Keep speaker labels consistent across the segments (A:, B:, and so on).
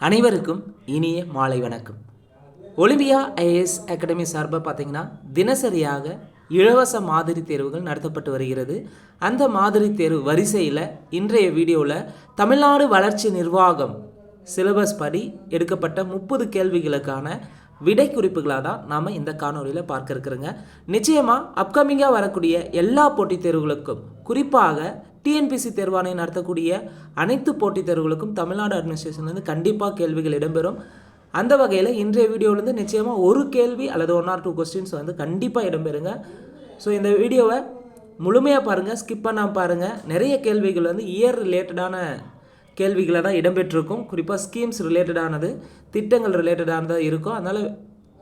A: அனைவருக்கும் இனிய மாலை வணக்கம். ஒலிம்பியா ஐஏஎஸ் அகாடமி சார்பாக பார்த்தீங்கன்னா தினசரியாக இலவச மாதிரி தேர்வுகள் நடத்தப்பட்டு வருகிறது. அந்த மாதிரி தேர்வு வரிசையில் இன்றைய வீடியோவில் தமிழ்நாடு வளர்ச்சி நிர்வாகம் சிலபஸ் படி எடுக்கப்பட்ட முப்பது கேள்விகளுக்கான விடை குறிப்புகளாக தான் நாம் இந்த காணொலியில் பார்க்க இருக்கிறோங்க. நிச்சயமாக அப்கமிங்காக வரக்கூடிய எல்லா போட்டித் தேர்வுகளுக்கும் குறிப்பாக டிஎன்பிசி தேர்வாணையம் நடத்தக்கூடிய அனைத்து போட்டித் தேர்வுகளுக்கும் தமிழ்நாடு அட்மினிஸ்ட்ரேஷன்லேருந்து கண்டிப்பாக கேள்விகள் இடம்பெறும். அந்த வகையில் இன்றைய வீடியோவிலேருந்து நிச்சயமாக ஒரு கேள்வி அல்லது ஒன் ஆர் டூ கொஸ்டின்ஸ் வந்து கண்டிப்பாக இடம்பெறுங்க. ஸோ இந்த வீடியோவை முழுமையாக பாருங்கள் ஸ்கிப் பண்ணாமல் பாருங்கள் நிறைய கேள்விகள் வந்து இயர் ரிலேட்டடான கேள்விகளை தான் இடம்பெற்றிருக்கும். குறிப்பாக ஸ்கீம்ஸ் ரிலேட்டடானது திட்டங்கள் ரிலேட்டடானதாக இருக்கும். அதனால்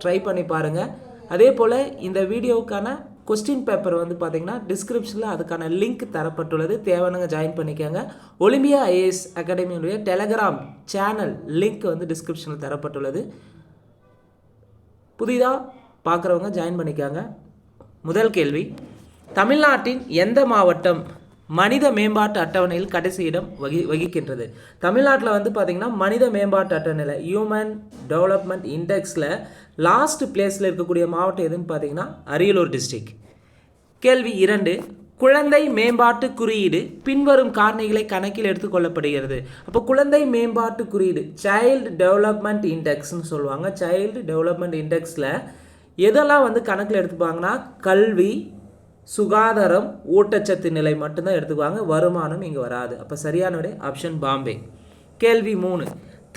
A: ட்ரை பண்ணி பாருங்கள் அதே போல் இந்த வீடியோவுக்கான கொஸ்டின் பேப்பர் வந்து பார்த்தீங்கன்னா டிஸ்கிரிப்ஷனில் அதுக்கான லிங்க் தரப்பட்டுள்ளது. தேவையானங்க ஜாயின் பண்ணிக்கோங்க. ஒலிம்பியா ஐஏஎஸ் அகாடமியினுடைய டெலகிராம் சேனல் லிங்க் வந்து டிஸ்கிரிப்ஷனில் தரப்பட்டுள்ளது. புதிதாக பார்க்குறவங்க ஜாயின் பண்ணிக்காங்க. முதல் கேள்வி. தமிழ்நாட்டின் எந்த மாவட்டம் மனித மேம்பாட்டு அட்டவணையில் கடைசி இடம் வகி வகிக்கின்றது. தமிழ்நாட்டில் வந்து பார்த்திங்கன்னா மனித மேம்பாட்டு அட்டவணையில் ஹியூமன் டெவலப்மெண்ட் இண்டெக்ஸில் லாஸ்ட் பிளேஸில் இருக்கக்கூடிய மாவட்டம் எதுன்னு பார்த்தீங்கன்னா அரியலூர் டிஸ்ட்ரிக் கேள்வி இரண்டு குழந்தை மேம்பாட்டு குறியீடு பின்வரும் காரணிகளை கணக்கில் எடுத்துக்கொள்ளப்படுகிறது. அப்போ குழந்தை மேம்பாட்டு குறியீடு சைல்டு டெவலப்மெண்ட் இண்டெக்ஸ்னு சொல்லுவாங்க. சைல்டு டெவலப்மெண்ட் இண்டெக்ஸில் எதெல்லாம் வந்து கணக்கில் எடுத்துப்பாங்கன்னா கல்வி சுகாதாரம் ஊட்டச்சத்து நிலை மட்டும்தான் எடுத்துக்குவாங்க வருமானம் இங்கே வராது. அப்போ சரியான விட ஆப்ஷன் பாம்பே. கேள்வி மூணு.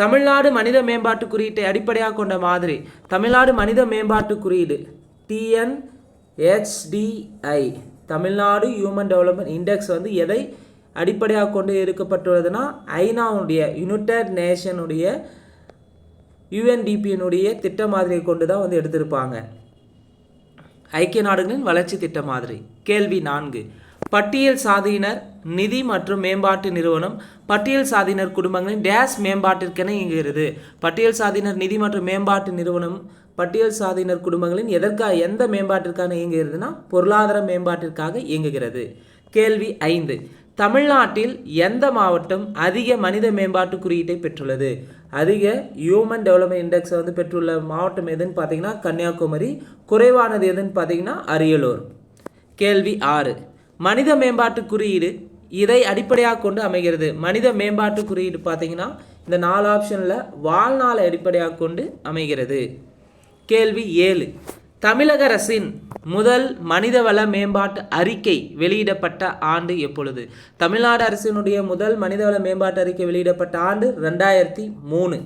A: தமிழ்நாடு மனித மேம்பாட்டு குறியீட்டை அடிப்படையாக கொண்ட மாதிரி தமிழ்நாடு மனித மேம்பாட்டு குறியீடு TN HDI Tamil Nadu human development index வந்து எதை அடிப்படையாக கொண்டு இருக்கப்பட்டுள்ளதுன்னா ஐநாவுடைய யுனைடெட் நேஷனுடைய யுஎன்டிபியினுடைய திட்ட மாதிரியை கொண்டு தான் வந்து எடுத்திருப்பாங்க. ஐக்கிய நாடுகளின் வளர்ச்சி திட்ட மாதிரி. கேள்வி நான்கு. பட்டியல் சாதியினர் நிதி மற்றும் மேம்பாட்டு நிறுவனம் பட்டியல் சாதியினர் குடும்பங்களின் டேஸ் மேம்பாட்டிற்கென இயங்குகிறது. பட்டியல் சாதியினர் நிதி மற்றும் மேம்பாட்டு நிறுவனம் பட்டியல் சாதியினர் குடும்பங்களின் எதற்காக எந்த மேம்பாட்டிற்காக இயங்குகிறதுனா பொருளாதார மேம்பாட்டிற்காக இயங்குகிறது. கேள்வி ஐந்து. தமிழ்நாட்டில் எந்த மாவட்டம் அதிக மனித மேம்பாட்டு குறியீட்டை பெற்றுள்ளது? அதிக ஹியூமன் டெவலப்மெண்ட் இண்டெக்ஸை வந்து பெற்றுள்ள மாவட்டம் எதுன்னு பார்த்தீங்கன்னா கன்னியாகுமரி. குறைவானது எதுன்னு பார்த்தீங்கன்னா அரியலூர். கேள்வி ஆறு. மனித மேம்பாட்டு குறியீடு இதை அடிப்படையாக கொண்டு அமைகிறது. மனித மேம்பாட்டு குறியீடு பார்த்தீங்கன்னா இந்த நாலு ஆப்ஷனில் வாழ்நாளை அடிப்படையாக கொண்டு அமைகிறது. கேள்வி ஏழு. தமிழக அரசின் முதல் மனிதவள மேம்பாட்டு அறிக்கை வெளியிடப்பட்ட ஆண்டு எப்பொழுது? தமிழ்நாடு அரசினுடைய முதல் மனிதவள மேம்பாட்டு அறிக்கை வெளியிடப்பட்ட ஆண்டு ரெண்டாயிரத்தி மூணு.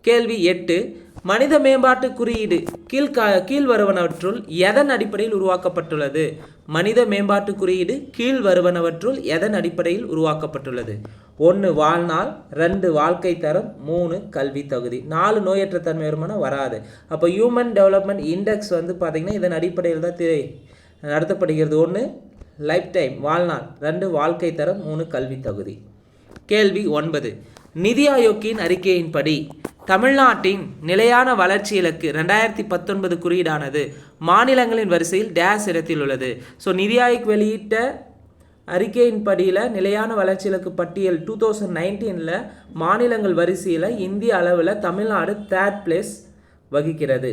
A: கேள்வி எட்டு மனித மேம்பாட்டு குறியீடு கீழ் கீழ்வருவனவற்றுள் எதன் அடிப்படையில் உருவாக்கப்பட்டுள்ளது? மனித மேம்பாட்டு குறியீடு கீழ்வருவனவற்றுள் எதன் அடிப்படையில் உருவாக்கப்பட்டுள்ளது? ஒன்று வாழ்நாள். ரெண்டு வாழ்க்கை தரம். மூணு கல்வி தகுதி. நாலு நோயற்ற தன்மை வருமானம் வராது. அப்போ ஹியூமன் டெவலப்மெண்ட் இண்டெக்ஸ் வந்து பார்த்திங்கன்னா இதன் அடிப்படையில் தான் தே- நடத்தப்படுகிறது. ஒன்று லைஃப் டைம் வாழ்நாள். ரெண்டு வாழ்க்கை தரம். மூணு கல்வி தகுதி. கேள்வி ஒன்பது. நிதி ஆயோக்கின் அறிக்கையின்படி தமிழ்நாட்டின் நிலையான வளர்ச்சி இலக்கு ரெண்டாயிரத்தி பத்தொன்பது குறியீடானது மாநிலங்களின் வரிசையில் டேஸ் இடத்தில் உள்ளது. ஸோ நிதி ஆயோக் வெளியிட்ட அறிக்கையின்படியில் நிலையான வளர்ச்சி இலக்கு பட்டியல் டூ தௌசண்ட் நைன்டீனில் மாநிலங்கள் வரிசையில் இந்திய அளவில் தமிழ்நாடு தேர்ட் பிளேஸ் வகிக்கிறது.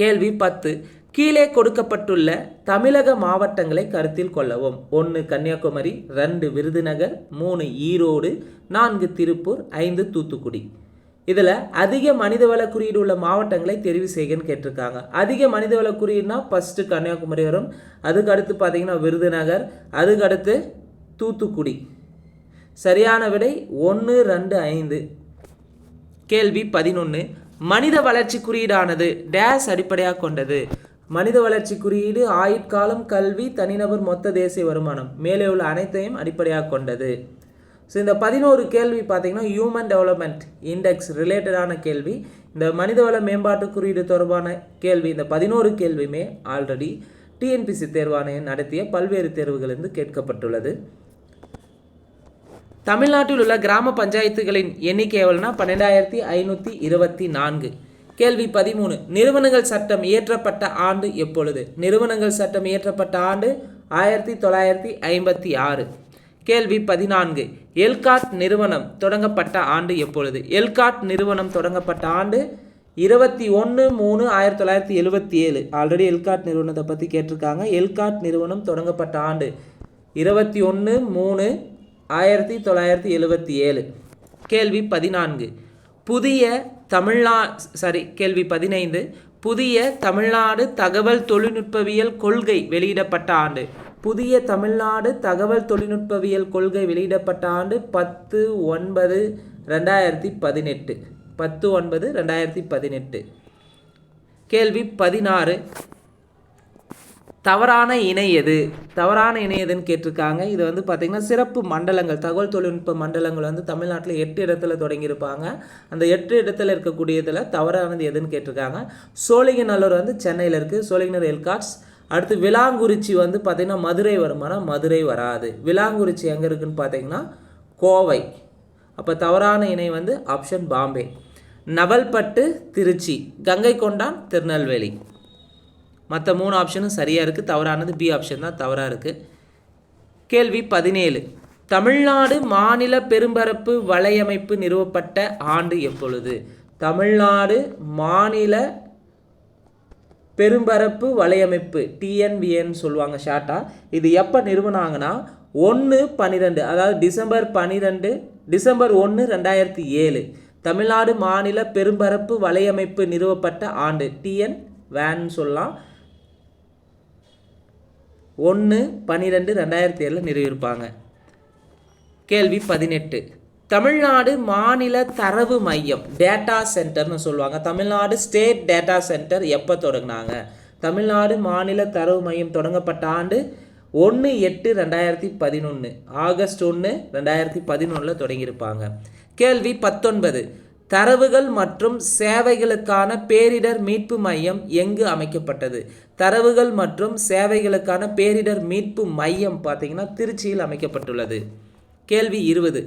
A: கேள்வி பத்து. கீழே கொடுக்கப்பட்டுள்ள தமிழக மாவட்டங்களை கருத்தில் கொள்ளவும். ஒன்று கன்னியாகுமரி ரெண்டு விருதுநகர் மூணு ஈரோடு நான்கு திருப்பூர் ஐந்து தூத்துக்குடி. இதில் அதிக மனிதவள குறியீடு உள்ள மாவட்டங்களை தெரிவு செய்கன்னு கேட்டிருக்காங்க. அதிக மனிதவள குறியீடுனா ஃபஸ்ட்டு கன்னியாகுமரி வரும். அதுக்கு அடுத்து பார்த்தீங்கன்னா விருதுநகர் அதுக்கு அடுத்து தூத்துக்குடி. சரியான விடை ஒன்று ரெண்டு ஐந்து. கேள்வி பதினொன்று மனித வளர்ச்சி குறியீடானது டேஸ் அடிப்படையாக கொண்டது. மனித வளர்ச்சி குறியீடு ஆயுட்காலம் கல்வி தனிநபர் மொத்த தேசிய வருமானம். மேலே உள்ள அனைத்தையும் அடிப்படையாக கொண்டது. ஸோ இந்த பதினோரு கேள்வி பார்த்தீங்கன்னா ஹியூமன் டெவலப்மெண்ட் இண்டெக்ஸ் ரிலேட்டடான கேள்வி. இந்த மனிதவள மேம்பாட்டு குறியீடு தொடர்பான கேள்வி இந்த பதினோரு கேள்வியுமே ஆல்ரெடி டிஎன்பிசி தேர்வாணையம் நடத்திய பல்வேறு தேர்வுகளிலிருந்து கேட்கப்பட்டுள்ளது. தமிழ்நாட்டில் உள்ள கிராம பஞ்சாயத்துகளின் எண்ணிக்கை எவ்வளோனா பன்னெண்டாயிரத்தி ஐநூற்றி இருபத்தி நான்கு. கேள்வி பதிமூணு. நிறுவனங்கள் சட்டம் இயற்றப்பட்ட ஆண்டு எப்பொழுது? நிறுவனங்கள் சட்டம் இயற்றப்பட்ட ஆண்டு ஆயிரத்தி தொள்ளாயிரத்தி ஐம்பத்தி ஆறு. கேள்வி பதினான்கு. எல்காட் நிறுவனம் தொடங்கப்பட்ட ஆண்டு எப்பொழுது? எல்காட் நிறுவனம் தொடங்கப்பட்ட ஆண்டு இருபத்தி ஒன்று மூணு ஆயிரத்தி தொள்ளாயிரத்தி எழுபத்தி ஏழு. ஆல்ரெடி எல்காட் நிறுவனத்தை பற்றி கேட்டிருக்காங்க. எல்காட் நிறுவனம் தொடங்கப்பட்ட ஆண்டு இருபத்தி ஒன்று மூணு ஆயிரத்தி தொள்ளாயிரத்தி எழுபத்தி ஏழு. கேள்வி பதினான்கு. புதிய தமிழ்நா சாரி கேள்வி பதினைந்து. புதிய தமிழ்நாடு தகவல் தொழில்நுட்பவியல் கொள்கை வெளியிடப்பட்ட ஆண்டு. புதிய தமிழ்நாடு தகவல் தொழில்நுட்பவியல் கொள்கை வெளியிடப்பட்ட ஆண்டு பத்து ஒன்பது ரெண்டாயிரத்தி பதினெட்டு. பத்து ஒன்பது ரெண்டாயிரத்தி பதினெட்டு. கேள்வி பதினாறு. தவறான இணை எது? தவறான இணை எதுன்னு கேட்டிருக்காங்க. இது வந்து பார்த்திங்கன்னா சிறப்பு மண்டலங்கள் தகவல் தொழில்நுட்ப மண்டலங்கள் வந்து தமிழ்நாட்டில் எட்டு இடத்துல தொடங்கியிருப்பாங்க. அந்த எட்டு இடத்துல இருக்கக்கூடியதில் தவறானது எதுன்னு கேட்டிருக்காங்க. சோழிங்கநல்லூர் வந்து சென்னையில் இருக்குது சோழிங்கநல்லூர் எல்காட்ஸ் அடுத்து விலாங்குறிச்சி வந்து பார்த்திங்கன்னா மதுரை வருமானா மதுரை வராது. விலாங்குறிச்சி எங்கே இருக்குதுன்னு பார்த்தீங்கன்னா கோவை. அப்போ தவறான இணை வந்து ஆப்ஷன் பாம்பே. நவல்பட்டு திருச்சி. கங்கை கொண்டான் திருநெல்வேலி. மற்ற மூணு ஆப்ஷனும் சரியாக இருக்குது தவறானது பி ஆப்ஷன் தான். தவறாக இருக்குது கேள்வி பதினேழு. தமிழ்நாடு மாநில பெரும்பரப்பு வலையமைப்பு நிறுவப்பட்ட ஆண்டு எப்பொழுது? தமிழ்நாடு மாநில பெரும்பரப்பு வலையமைப்பு டிஎன்விஎன்னு சொல்லுவாங்க ஷார்ட்டாக இது எப்போ நிறுவனாங்கன்னா ஒன்று பன்னிரெண்டு அதாவது டிசம்பர் பன்னிரெண்டு டிசம்பர் ஒன்று ரெண்டாயிரத்தி ஏழு. தமிழ்நாடு மாநில பெரும்பரப்பு வலையமைப்பு நிறுவப்பட்ட ஆண்டு டிஎன் வேன் சொல்லலாம். ஒன்று பன்னிரெண்டு ரெண்டாயிரத்தி ஏழில் நிறுவியிருப்பாங்க கேள்வி பதினெட்டு. தமிழ்நாடு மாநில தரவு மையம் டேட்டா சென்டர்னு சொல்லுவாங்க. தமிழ்நாடு ஸ்டேட் டேட்டா சென்டர் எப்போ தொடங்கினாங்க? தமிழ்நாடு மாநில தரவு மையம் தொடங்கப்பட்ட ஆண்டு ஒன்று எட்டு ரெண்டாயிரத்தி பதினொன்று ஆகஸ்ட் ஒன்று ரெண்டாயிரத்தி பதினொன்றில் தொடங்கியிருப்பாங்க. கேள்வி பத்தொன்பது. தரவுகள் மற்றும் சேவைகளுக்கான பேரிடர் மீட்பு மையம் எங்கு அமைக்கப்பட்டது? தரவுகள் மற்றும் சேவைகளுக்கான பேரிடர் மீட்பு மையம் பார்த்தீங்கன்னா திருச்சியில் அமைக்கப்பட்டுள்ளது. கேள்வி இருபது.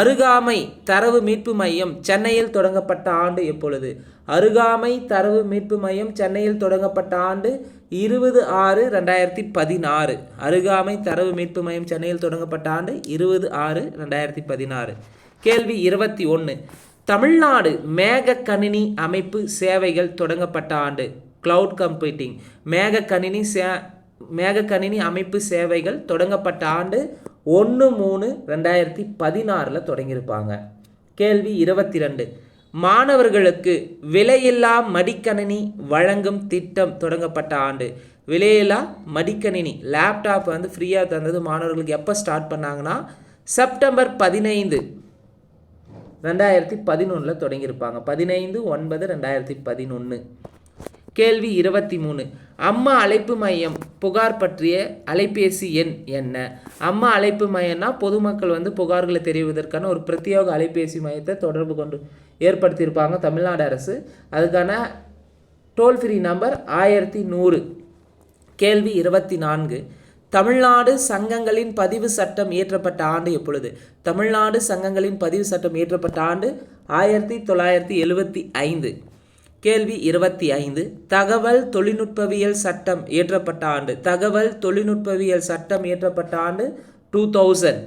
A: அருகாமை தரவு மீட்பு மையம் சென்னையில் தொடங்கப்பட்ட ஆண்டு எப்பொழுது? அருகாமை தரவு மீட்பு மையம் சென்னையில் தொடங்கப்பட்ட ஆண்டு இருபது ஆறு ரெண்டாயிரத்தி பதினாறு. அருகாமை தரவு மீட்பு மையம் சென்னையில் தொடங்கப்பட்ட ஆண்டு இருபது ஆறு ரெண்டாயிரத்தி பதினாறு. கேள்வி இருபத்தி ஒன்று. தமிழ்நாடு மேக கணினி அமைப்பு சேவைகள் தொடங்கப்பட்ட ஆண்டு. கிளவுட் கம்ப்யூட்டிங் மேக கணினி சே மேக கணினி அமைப்பு சேவைகள் தொடங்கப்பட்ட ஆண்டு ஒன்று மூணு ரெண்டாயிரத்தி பதினாறில் தொடங்கியிருப்பாங்க. கேள்வி இருபத்தி ரெண்டு மாணவர்களுக்கு விலையில்லா மடிக்கணினி வழங்கும் திட்டம் தொடங்கப்பட்ட ஆண்டு. விலையில்லா மடிக்கணினி லேப்டாப் வந்து ஃப்ரீயாக தந்தது மாணவர்களுக்கு எப்போ ஸ்டார்ட் பண்ணாங்கன்னா செப்டம்பர் பதினைந்து. ரெண்டாயிரத்தி பதினொன்றில் தொடங்கியிருப்பாங்க. பதினைந்து ஒன்பது ரெண்டாயிரத்தி பதினொன்று கேள்வி இருபத்தி மூணு. அம்மா அழைப்பு மையம் புகார் பற்றிய அலைபேசி எண் என்ன? அம்மா அழைப்பு மையம்னா பொதுமக்கள் வந்து புகார்களை தெரிவிப்பதற்கான ஒரு பிரத்யேக அலைபேசி மையத்தை தொடர்பு கொண்டு ஏற்படுத்தியிருப்பாங்க தமிழ்நாடு அரசு. அதுக்கான டோல் ஃப்ரீ நம்பர் ஆயிரத்தி நூறு. கேள்வி இருபத்தி நான்கு. தமிழ்நாடு சங்கங்களின் பதிவு சட்டம் இயற்றப்பட்ட ஆண்டு எப்பொழுது? தமிழ்நாடு சங்கங்களின் பதிவு சட்டம் இயற்றப்பட்ட ஆண்டு ஆயிரத்தி தொள்ளாயிரத்தி எழுபத்தி ஐந்து. கேள்வி இருபத்தி ஐந்து. தகவல் தொழில்நுட்பவியல் சட்டம் இயற்றப்பட்ட ஆண்டு. தகவல் தொழில்நுட்பவியல் சட்டம் இயற்றப்பட்ட ஆண்டு டூ தௌசண்ட்.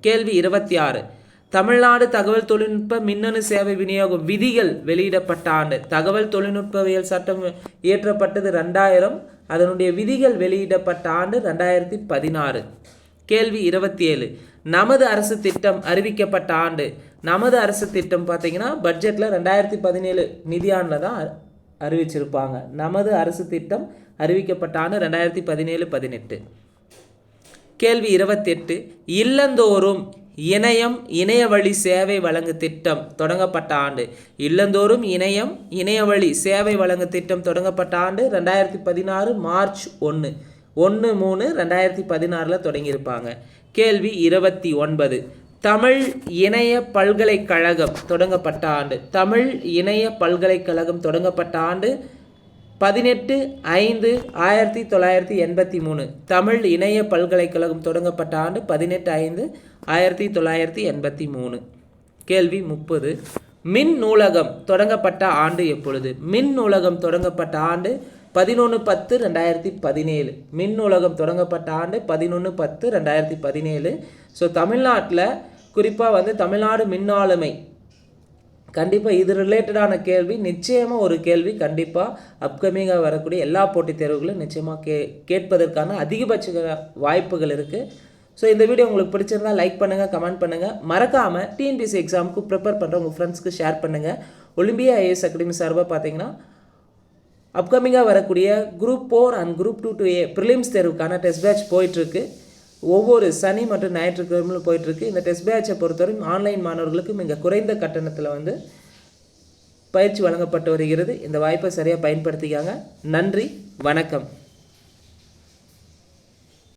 A: கேள்வி இருபத்தி ஆறு. தமிழ்நாடு தகவல் தொழில்நுட்ப மின்னணு சேவை விநியோகம் விதிகள் வெளியிடப்பட்ட ஆண்டு. தகவல் தொழில்நுட்பவியல் சட்டம் இயற்றப்பட்டது ரெண்டாயிரம் அதனுடைய விதிகள் வெளியிடப்பட்ட ஆண்டு ரெண்டாயிரத்தி பதினாறு. கேள்வி இருபத்தி ஏழு. நமது அரசு திட்டம் அறிவிக்கப்பட்ட ஆண்டு. நமது அரசு திட்டம் பார்த்தீங்கன்னா பட்ஜெட்டில் ரெண்டாயிரத்தி பதினேழு நிதியாண்டில் தான் அறிவிச்சிருப்பாங்க. நமது அரசு திட்டம் அறிவிக்கப்பட்ட ஆண்டு ரெண்டாயிரத்தி பதினேழு பதினெட்டு. கேள்வி இருபத்தெட்டு இல்லந்தோறும் இணையம் இணையவழி சேவை வழங்கு திட்டம் தொடங்கப்பட்ட ஆண்டு. இல்லந்தோறும் இணையம் இணையவழி சேவை வழங்கு திட்டம் தொடங்கப்பட்ட ஆண்டு ரெண்டாயிரத்தி பதினாறு மார்ச் ஒன்று ஒன்று மூணு ரெண்டாயிரத்தி பதினாறில் தொடங்கியிருப்பாங்க. கேள்வி இருபத்தி ஒன்பது. தமிழ் இணைய பல்கலைக்கழகம் தொடங்கப்பட்ட ஆண்டு. தமிழ் இணைய பல்கலைக்கழகம் தொடங்கப்பட்ட ஆண்டு பதினெட்டு ஐந்து ஆயிரத்தி தொள்ளாயிரத்தி எண்பத்தி மூணு. தமிழ் இணைய பல்கலைக்கழகம் தொடங்கப்பட்ட ஆண்டு பதினெட்டு ஐந்து ஆயிரத்தி தொள்ளாயிரத்தி எண்பத்தி மூணு. கேள்வி முப்பது. மின் நூலகம் தொடங்கப்பட்ட ஆண்டு எப்பொழுது? மின் நூலகம் தொடங்கப்பட்ட ஆண்டு பதினொன்று பத்து ரெண்டாயிரத்தி பதினேழு. மின் நூலகம் தொடங்கப்பட்ட ஆண்டு பதினொன்று பத்து ரெண்டாயிரத்தி பதினேழு. ஸோ தமிழ்நாட்டில் குறிப்பாக வந்து தமிழ்நாடு மின்னாளுமை கண்டிப்பாக இது ரிலேட்டடான கேள்வி. நிச்சயமாக ஒரு கேள்வி கண்டிப்பாக அப்கமிங்காக வரக்கூடிய எல்லா போட்டித் தேர்வுகளும் நிச்சயமாக கே கேட்பதற்கான அதிகபட்ச வாய்ப்புகள் இருக்குது ஸோ இந்த வீடியோ உங்களுக்கு பிடிச்சிருந்தா லைக் பண்ணுங்கள் கமெண்ட் பண்ணுங்கள் மறக்காமல் டிஎன்பிசி எக்ஸாமுக்கு ப்ரிப்பேர் பண்ணுற உங்கள் ஃப்ரெண்ட்ஸ்க்கு ஷேர் பண்ணுங்கள் ஒலிம்பியா ஐஏஎஸ் அகாடமி சார்பாக பார்த்தீங்கன்னா அப்கமிங்காக வரக்கூடிய group four and group two two A prelims தேர்வுக்கான டெஸ்ட் பேட்ச் போயிட்டுருக்கு ஒவ்வொரு சனி மற்றும் ஞாயிற்றுக்கிழமையிலும் போயிட்டுருக்கு. இந்த டெஸ்ட் பேட்சை பொறுத்தவரைக்கும் ஆன்லைன் மாணவர்களுக்கு மிக குறைந்த கட்டணத்தில் வந்து பயிற்சி வழங்கப்பட்டு வருகிறது. இந்த வாய்ப்பை சரியாக பயன்படுத்திக்காங்க. நன்றி. வணக்கம்.